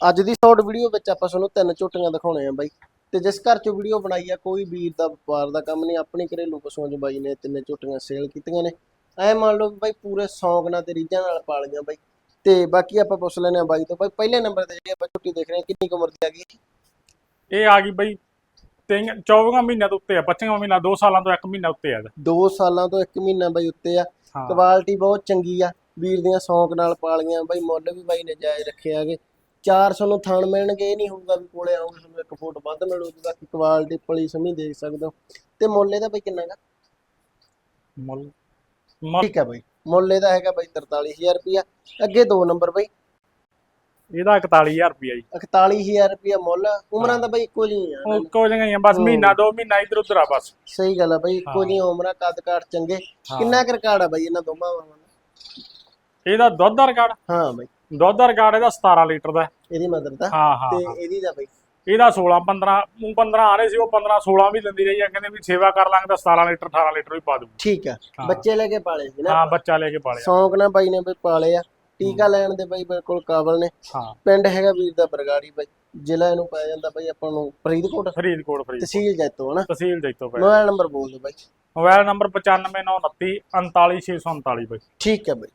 ਅੱਜ ਦੀ short video ਵਿੱਚ ਆਪਾਂ ਤੁਹਾਨੂੰ ਤਿੰਨ ਝੋਟੀਆਂ ਦਿਖਾਉਣੇ ਆ ਬਾਈ। ਤੇ ਜਿਸ ਘਰ ਚੋਂ ਵੀਡੀਓ ਬਣਾਈ ਆ ਕੋਈ ਵੀਰ ਦਾ ਵਪਾਰ ਦਾ ਕੰਮ ਨਹੀਂ ਆਪਣੀ ਘਰੇਲੂ ਪਸ਼ੂਆਂ ਚ ਬਾਈ ਨੇ ਤਿੰਨੇ ਝੋਟੀਆਂ ਸੇਲ ਕੀਤੀਆਂ ਨੇ। ਐ ਮੰਨ ਲਓ ਬਾਈ ਪੂਰੇ ਸ਼ੌਂਕ ਨਾਲ ਤੇ ਰੀਝਾਂ ਨਾਲ ਪਾਲੀਆਂ ਬਾਈ। ਤੇ ਬਾਕੀ ਆਪਾਂ ਪੁੱਛ ਲੈਨੇ ਆ ਬਾਈ ਤੋਂ ਬਾਈ ਪਹਿਲੇ ਨੰਬਰ ਤੇ ਜਿਹੜੀ ਆਪਾਂ ਝੋਟੀ ਦੇਖ ਰਹੇ ਹਾਂ ਕਿੰਨੀ ਕੁ ਉਮਰ ਦੀ ਆ ਗਈ? ਇਹ ਆ ਗਈ ਬਈ ਤਿੰਨ 24 ਮਹੀਨਿਆਂ ਤੋਂ ਉੱਤੇ ਆ 25 ਮਹੀਨਾ 2 ਸਾਲਾਂ ਤੋਂ 1 ਮਹੀਨਾ ਉੱਤੇ ਆ ਇਹਦਾ। 2 ਸਾਲਾਂ ਤੋਂ 1 ਮਹੀਨਾ ਬਾਈ ਉੱਤੇ ਆ। ਕੁਆਲਿਟੀ ਬਹੁਤ ਚੰਗੀ ਆ ਵੀਰ ਦੀਆਂ ਸ਼ੌਂਕ ਨਾਲ ਪਾਲੀਆਂ ਬਾਈ ਮੁੱਲ ਵੀ ਬਾਈ ਨੇ ਜਾਇਜ਼ ਰੱਖੇ ਆਗੇ 400 ਨੂੰ ਥਣ ਮਿਲਣਗੇ ਇਹ ਨਹੀਂ ਹੋਊਗਾ ਵੀ ਕੋਲੇ ਆਉਂਗੇ ਤੁਹਾਨੂੰ ਇੱਕ ਫੁੱਟ ਵੱਧ ਮਿਲੂਗੀ ਬਾਕੀ ਕੁਆਲਿਟੀ ਪਲੀ ਸਮੀ ਦੇਖ ਸਕਦੇ ਹੋ। ਤੇ ਮੁੱਲ ਇਹਦਾ ਬਾਈ ਕਿੰਨਾ ਗਾ ਮੁੱਲ? ਠੀਕ ਆ ਬਾਈ ਮੁੱਲ ਇਹਦਾ ਹੈਗਾ ਬਾਈ 43000 ਰੁਪਿਆ ਅੱਗੇ ਦੋ ਨੰਬਰ ਬਾਈ। ਇਹਦਾ 41000 ਰੁਪਿਆ ਜੀ। 41000 ਰੁਪਿਆ ਮੁੱਲ ਉਮਰਾਂ ਦਾ ਬਾਈ ਇੱਕੋ ਜਿਹੀ ਆ ਉਹ ਕੋ ਜਗ੍ਹਾ ਬਸ ਹੂੰ। ਮਹੀਨਾ ਦੋ ਮਹੀਨਾ ਇਧਰ ਉਧਰ ਆ ਬਸ। ਸਹੀ ਗੱਲ ਆ ਬਾਈ ਇੱਕੋ ਹਾਂ। ਜਿਹੀ ਉਮਰਾਂ ਕੱਦ ਕਾਠ ਚੰਗੇ। ਹਾਂ। ਕਿੰਨਾ ਕੁ ਰਿਕਾਰਡ ਆ ਬਾਈ ਇਹਨਾਂ ਦੋਵਾਂ ਦਾ ਇਹਦਾ ਦੁੱਧ ਦਾ ਰਿਕਾਰਡ? ਹਾਂ ਬਾਈ। ਦੁੱਧ ਦਾ ਰਿਕਾਰਡ ਇਹਦਾ 17 ਲੀਟਰ ਦਾ ਹੈ। ਇਹਦੀ ਮਦਰ ਦਾ? ਹਾਂ ਹਾਂ ਤੇ। ਇਹਦੀ ਦਾ ਬਾਈ? ਇਹਦਾ 16 15 ਉਹ 15 ਆ ਰਹੇ ਸੀ ਉਹ 15 16 ਵੀ ਦਿੰਦੀ ਰਹੀ ਆ। ਕਹਿੰਦੇ ਵੀ ਸੇਵਾ ਕਰ ਲਾਂਗੇ ਤਾਂ 17 ਲੀਟਰ 18 ਲੀਟਰ ਵੀ ਪਾ ਦੂ ਠੀਕ ਆ। ਹਾਂ। ਬੱਚੇ ਲੈ ਕੇ ਪਾਲੇ ਸੀ ਨਾ? ਹਾਂ ਬੱਚਾ ਲੈ ਕੇ ਪਾਲਿਆ ਸ਼ੌਂਕ ਨਾਲ ਬਾਈ ਨੇ ਬਈ ਪਾਲੇ ਆ। ਟੀਕਾ ਲੈਣ ਦੇ ਬਾਈ ਬਿਲਕੁਲ ਕਾਬਲ ਨੇ। ਹਾਂ। ਪਿੰਡ ਹੈਗਾ ਵੀਰ ਦਾ ਬਰਗਾੜੀ ਬਾਈ। ਜ਼ਿਲ੍ਹਾ ਇਹਨੂੰ ਪੈ ਜਾਂਦਾ ਬਾਈ ਆਪਾਂ ਨੂੰ ਫਰੀਦਕੋਟ। ਫਰੀਦਕੋਟ ਫਰੀਦ ਤਹਿਸੀਲ ਜੈਤੋ ਹਨਾ? ਤਹਿਸੀਲ ਜੈਤੋ ਪੈ ਮੋਬਾਈਲ ਨੰਬਰ ਬੋਲ ਦਿਓ ਬਾਈ। ਮੋਬਾਈਲ ਨੰਬਰ 9599 39639 ਬਾਈ। ਠੀਕ ਹੈ ਬਾਈ।